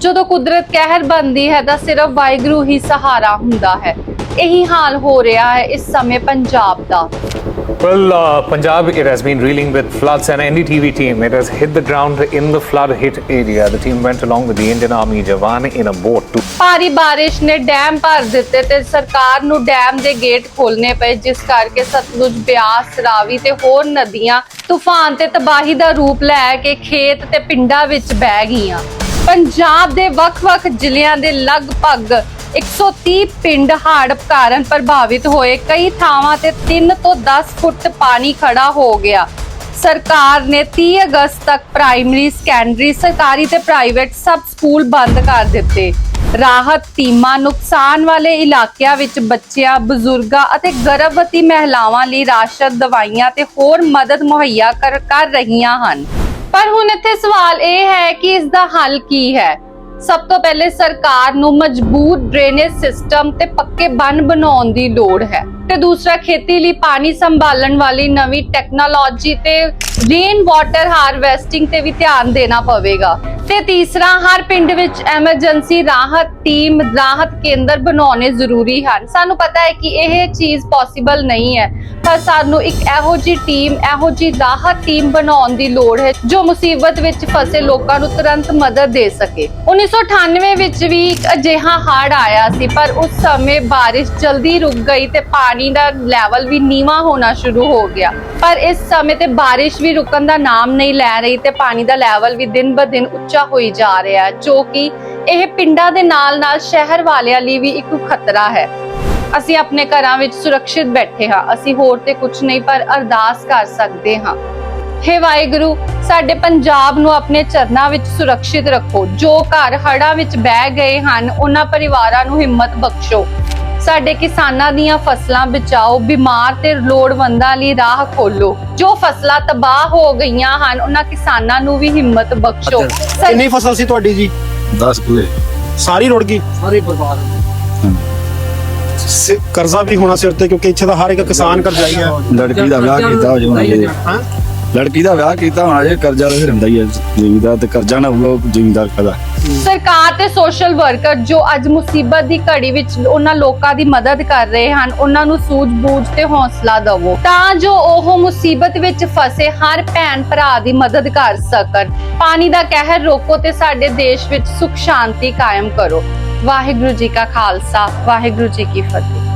ਜਦੋਂ ਕੁਦਰਤ ਕਹਿਰ ਬਣਦੀ ਹੈ ਤਾਂ ਸਿਰਫ ਵਾਹਿਗੁਰੂ ਹੀ ਸਹਾਰਾ ਹੁੰਦਾ ਹੈ ਇਹੀ ਹਾਲ ਹੋ ਰਿਹਾ ਹੈ ਇਸ ਸਮੇਂ ਪੰਜਾਬ ਦਾ Well, uh, Punjab, it has been reeling with floods, and NDTV team it has hit the ground in the flood-hit area. The team went along with the Indian Army Jawan in a boat to ਭਾਰੀ ਬਾਰਿਸ਼ ਨੇ dam ਭਰ ਦਿੱਤੇ ਤੇ ਸਰਕਾਰ ਨੂੰ dam ਦੇ gate ਖੋਲਣੇ ਪਏ ਜਿਸ ਕਰਕੇ ਸਤਲੁਜ ਬਿਆਸ ਰਾਵੀ ਤੇ ਹੋਰ ਨਦੀਆਂ ਤੂਫਾਨ ਤੇ ਤਬਾਹੀ ਦਾ ਰੂਪ ਲੈ ਕੇ ਖੇਤ ਤੇ ਪਿੰਡਾਂ ਵਿੱਚ ਬਹਿ ਗਈਆਂ ਪੰਜਾਬ ਦੇ ਵੱਖ-ਵੱਖ ਜ਼ਿਲ੍ਹਿਆਂ ਦੇ ਲਗਭਗ 130 ਪਿੰਡ ਹੜ੍ਹ ਕਾਰਨ ਪ੍ਰਭਾਵਿਤ ਹੋਏ। ਕਈ ਥਾਵਾਂ ਤੇ 3 ਤੋਂ 10 ਫੁੱਟ ਪਾਣੀ ਖੜਾ ਹੋ ਗਿਆ। ਸਰਕਾਰ ਨੇ 30 ਅਗਸਤ ਤੱਕ ਪ੍ਰਾਇਮਰੀ, ਸੈਕੰਡਰੀ, ਸਰਕਾਰੀ ਤੇ ਪ੍ਰਾਈਵੇਟ ਸਭ ਸਕੂਲ ਬੰਦ ਕਰ ਦਿੱਤੇ। ਰਾਹਤ ਟੀਮਾਂ ਨੁਕਸਾਨ ਵਾਲੇ ਇਲਾਕਿਆਂ ਵਿੱਚ ਬੱਚਿਆਂ, ਬਜ਼ੁਰਗਾਂ ਅਤੇ ਗਰਭਵਤੀ ਮਹਿਲਾਵਾਂ ਲਈ ਰਾਸ਼ਨ, ਦਵਾਈਆਂ ਤੇ ਹੋਰ ਮਦਦ ਮੁਹੱਈਆ ਕਰ ਕਰ ਰਹੀਆਂ ਹਨ। ਪਰ ਹੁਣ ਇੱਥੇ ਸਵਾਲ ਇਹ ਹੈ ਕਿ ਇਸ ਦਾ ਹੱਲ ਕੀ ਹੈ? ਸਭ ਤੋਂ ਪਹਿਲੇ ਸਰਕਾਰ ਨੂੰ ਮਜ਼ਬੂਤ ਡਰੇਨੇਜ ਸਿਸਟਮ ਤੇ ਪੱਕੇ ਬੰਨ ਬਣਾਉਣ ਦੀ ਲੋੜ ਹੈ। ਤੇ ਦੂਸਰਾ, ਖੇਤੀ ਲਈ ਪਾਣੀ ਸੰਭਾਲਣ ਵਾਲੀ ਨਵੀਂ ਟੈਕਨੋਲੋਜੀ ਤੇ ਰੇਨ ਵਾਟਰ ਹਾਰਵੈਸਟਿੰਗ ਤੇ ਵੀ ਧਿਆਨ ਦੇਣਾ ਪਵੇਗਾ। ਤੇ ਤੀਸਰਾ, ਹਰ ਪਿੰਡ ਵਿੱਚ ਐਮਰਜੈਂਸੀ ਰਾਹਤ ਟੀਮ, ਰਾਹਤ ਕੇਂਦਰ ਬਣਾਉਣੇ ਜ਼ਰੂਰੀ ਹਨ। ਸਾਨੂੰ ਪਤਾ ਹੈ ਕਿ ਇਹ ਚੀਜ਼ ਪੋਸੀਬਲ ਨਹੀਂ ਹੈ, ਪਰ ਸਾਨੂੰ ਇੱਕ ਇਹੋ ਜੀ ਟੀਮ, ਇਹੋ ਜੀ ਰਾਹਤ ਟੀਮ ਬਣਾਉਣ ਦੀ ਲੋੜ ਹੈ, ਜੋ ਮੁਸੀਬਤ ਵਿੱਚ ਫਸੇ ਲੋਕਾਂ ਨੂੰ ਤੁਰੰਤ ਮਦਦ ਦੇ ਸਕੇ। 1998 ਵਿੱਚ ਵੀ ਇੱਕ ਅਜਿਹਾ ਹੜ੍ਹ ਆਇਆ ਸੀ, ਪਰ ਉਸ ਸਮੇਂ ਬਾਰਿਸ਼ ਜਲਦੀ ਰੁਕ ਗਈ ਤੇ ਪਾਣੀ ਦਾ ਲੈਵਲ ਵੀ ਨੀਵਾ ਹੋਣਾ ਸ਼ੁਰੂ ਹੋ ਗਿਆ। ਪਰ ਇਸ ਸਮੇਂ ਤੇ ਬਾਰਿਸ਼ ਵੀ ਰੁਕਣ ਦਾ ਨਾਮ ਨਹੀਂ ਲੈ ਰਹੀ ਤੇ ਪਾਣੀ ਦਾ ਲੈਵਲ ਵੀ ਦਿਨ ਬ ਦਿਨ ਉੱਚਾ ਹੋਈ ਜਾ ਰਿਹਾ ਹੈ, ਜੋ ਕਿ ਇਹ ਪਿੰਡਾਂ ਦੇ ਨਾਲ-ਨਾਲ ਸ਼ਹਿਰ ਵਾਲਿਆਂ ਲਈ ਵੀ ਇੱਕ ਖਤਰਾ ਹੈ। ਅਸੀਂ ਆਪਣੇ ਘਰਾਂ ਵਿੱਚ ਸੁਰੱਖਿਅਤ ਬੈਠੇ ਹਾਂ। ਅਸੀਂ ਹੋਰ ਤੇ ਕੁਝ ਨਹੀਂ, ਪਰ ਅਰਦਾਸ ਕਰ ਸਕਦੇ ਹਾਂ। ਹੇ ਵਾਹਿਗੁਰੂ, ਸਾਡੇ ਪੰਜਾਬ ਨੂੰ ਆਪਣੇ ਚਰਨਾਂ ਵਿੱਚ ਸੁਰੱਖਿਅਤ ਰੱਖੋ। ਜੋ ਘਰ ਹੜ੍ਹਾਂ ਵਿੱਚ ਬਹਿ ਗਏ ਹਨ, ਉਹਨਾਂ ਪਰਿਵਾਰਾਂ ਨੂੰ ਹਿੰਮਤ ਬਖਸ਼ੋ। ਸਾਡੇ ਕਿਸਾਨਾਂ ਦੀਆਂ ਫਸਲਾਂ ਬਚਾਓ ਬਿਮਾਰ ਤੇ ਲੋੜਵੰਦਾਂ ਲਈ ਰਾਹ ਖੋਲੋ ਜੋ ਫਸਲਾਂ ਤਬਾਹ ਹੋ ਗਈਆਂ ਹਨ ਉਹਨਾਂ ਕਿਸਾਨਾਂ ਨੂੰ ਵੀ ਹਿੰਮਤ ਬਖਸ਼ੋ। ਕਿੰਨੀ ਫਸਲ ਸੀ ਤੁਹਾਡੀ ਜੀ? 10 ਕਿਲੇ ਸਾਰੀ ਰੁੜ ਗਈ? ਸਾਰੇ ਬਰਬਾਦ। ਸਿ- ਕਰਜ਼ਾ ਵੀ ਹੋਣਾ ਸਿਰ ਤੇ ਕਿਉਂਕਿ ਇੱਥੇ ਦਾ ਹਰ ਇੱਕ ਕਿਸਾਨ ਕਰਜ਼ਾਈ ਹੈ। ਲੜਕੀ ਦਾ ਵਿਆਹ ਕੀਤਾ ਹੋ ਜਣਾ ਹਾਂ। ਲੜਕੀ ਦਾ ਵਿਆਹ ਕੀਤਾ, ਹੋਣਾ ਜੇ ਕਰਜ਼ਾ ਤਾਂ ਫਿਰ ਹੀ ਹੈ। ਜ਼ਿਮੀਦਾਰ ਤੇ ਕਰਜ਼ਾ ਨਾ ਹੋਊਗਾ ਜ਼ਿਮੀਦਾਰ ਕਦਾ ਸਰਕਾਰ ਤੇ ਸੋਸ਼ਲ ਵਰਕਰ ਜੋ ਅੱਜ ਮੁਸੀਬਤ ਦੀ ਘੜੀ ਵਿੱਚ ਉਹਨਾਂ ਲੋਕਾਂ ਦੀ ਮਦਦ ਕਰ ਰਹੇ ਹਨ, ਉਹਨਾਂ ਨੂੰ ਸੂਝ-ਬੂਝ ਤੇ ਹੌਸਲਾ ਦਿਵੋ। ਤਾਂ ਜੋ ਉਹ ਮੁਸੀਬਤ ਵਿੱਚ ਫਸੇ, ਹਰ ਭੈਣ ਭਰਾ ਦੀ ਮਦਦ ਕਰ ਸਕਣ। ਪਾਣੀ ਦਾ ਕਹਿਰ ਰੋਕੋ ਤੇ ਸਾਡੇ ਦੇਸ਼ ਵਿੱਚ ਸੁਖ ਸ਼ਾਂਤੀ ਕਾਇਮ ਕਰੋ। ਵਾਹਿਗੁਰੂ ਜੀ ਕਾ ਖਾਲਸਾ, ਵਾਹਿਗੁਰੂ ਜੀ ਕੀ ਫਤਿਹ।